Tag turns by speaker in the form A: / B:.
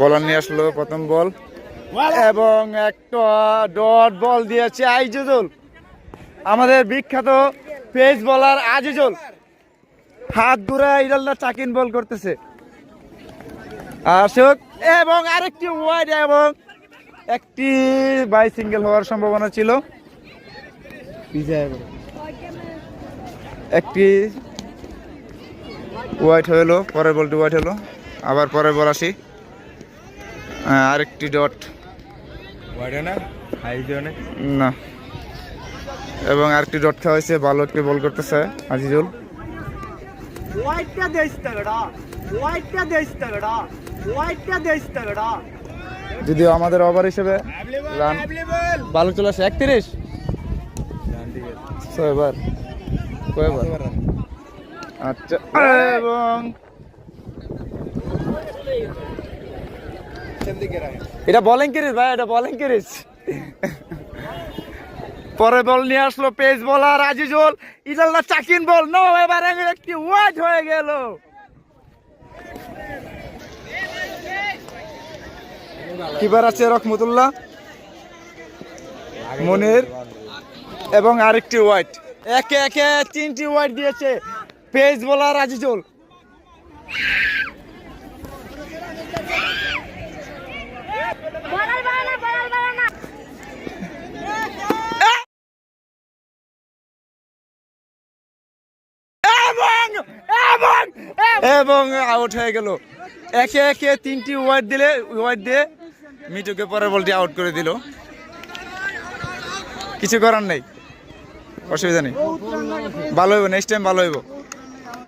A: বলার নিয়ে আসলো প্রথম বল। এবং একটা ডট বল দিয়েছে আইজুদুল আমাদের বিখ্যাত পেস বলার আজিজুল। হাত দূরে ইডালদা চাকিন বল করতেছে। আশোক এবং আরেকটি ওয়াইড এবং একটি বাই সিঙ্গেল হওয়ার সম্ভাবনা ছিল। একটি হোয়াইট হলো, পরের বলটি হোয়াইট হলো। আবার পরের বল আসি। আরেকটি ডট। না? এবং আরেকটি ডট খাওয়া হয়েছে ভালো একটি বল করতেছে আজিজুল। যদিও আমাদের ওভার হিসেবে রান ভালো চলে আসে একত্রিশ? ছয়বার। কয়বার? আচ্ছা। এবং এটা বলিং কিরিস ভাই, এটা বলিং কিরিস পরে বল নিয়ে আসলো পেস বলার আজিজুল। ইজাল্লা চাকিন বল নো এবার একটি ওয়াইড হয়ে গেল। কিবার আছে রহমতুল্লাহ মনির, এবং আরেকটি হোয়াইট একে একে তিনটি হোয়াইট দিয়েছে পেস বোলার আজিজুল
B: বলার বাড়ানা বলার বাড়ানা
A: এবং এবং এবং আউট হয়ে গেল। একে একে তিনটি ওয়াইড দিলে ওয়াইড দিয়ে মিটুকে পরের বলটি আউট করে দিল। কিছু করার নেই। অসুবিধা নেই। ভালো হইব নেক্সট টাইম ভালো হইব।